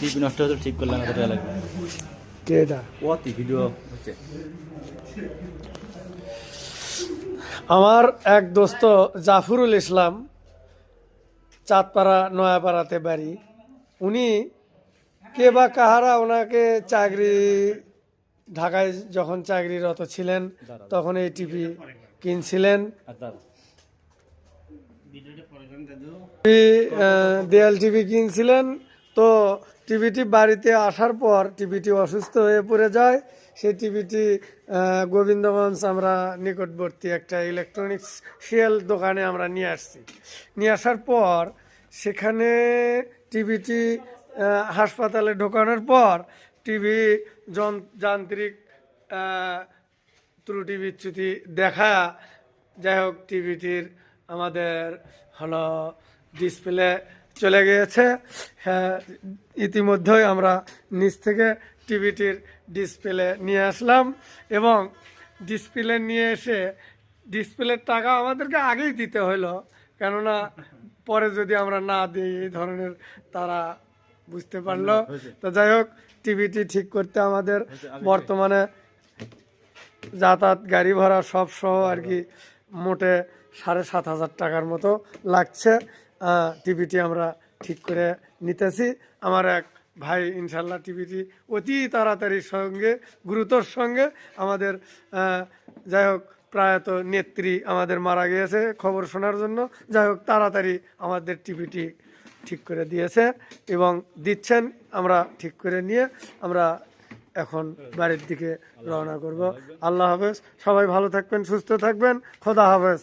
TV নষ্ট হতো ঠিক করলাম কত টাকা লাগবে। কে এটা অতি ভিডিও হচ্ছে আমার এক দোস্ত জাফরুল ইসলাম চাঁদপাড়া নয়াপাড়াতে বাড়ি। উনি কে বা কাহারা ওনাকে চাকরি ঢাকায় যখন চাকরিরত ছিলেন তখন এই টিভি কিনছিলেন। দেয়াল টিভি কিনছিলেন তো টিভিটি বাড়িতে আসার পর টিভিটি অসুস্থ হয়ে পড়ে যায়। সেই টিভিটি গোবিন্দগঞ্জ আমরা নিকটবর্তী একটা ইলেকট্রনিক্স শিয়াল দোকানে আমরা নিয়ে আসছি। নিয়ে আসার পর সেখানে টিভিটি হাসপাতালে ঢোকানোর পর টিভি যান্ত্রিক ত্রুটি বিচ্যুতি দেখা। যাই হোক, টিভিটির আমাদের হলো ডিসপ্লে চলে গিয়েছে। হ্যাঁ ইতিমধ্যেই আমরা নিচ থেকে টিভিটির ডিসপ্লে নিয়ে আসলাম এবং ডিসপ্লে নিয়ে এসে ডিসপ্লের টাকা আমাদেরকে আগেই দিতে হলো। কেননা পরে যদি আমরা না দিই এই ধরনের তারা বুঝতে পারল। তো যাই হোক টিভিটি ঠিক করতে আমাদের বর্তমানে যাতায়াত গাড়ি ভাড়া সব সহ আর কি মোটে সাড়ে সাত হাজার টাকার মতো লাগছে। টিভিটি আমরা ঠিক করে নিতেছি। আমার এক ভাই, ইনশাল্লাহ টিভিটি অতি তাড়াতাড়ির সঙ্গে, গুরুতর সঙ্গে আমাদের যাই হোক, প্রায়ত নেত্রী আমাদের মারা গিয়েছে খবর শোনার জন্য। যাই হোক, তাড়াতাড়ি আমাদের টিভিটি ঠিক করে দিয়েছে এবং দিচ্ছেন আমরা ঠিক করে নিয়ে আমরা এখন বাড়ির দিকে রওনা করব। আল্লাহ হাফেজ, সবাই ভালো থাকবেন, সুস্থ থাকবেন, খোদা হাফেজ।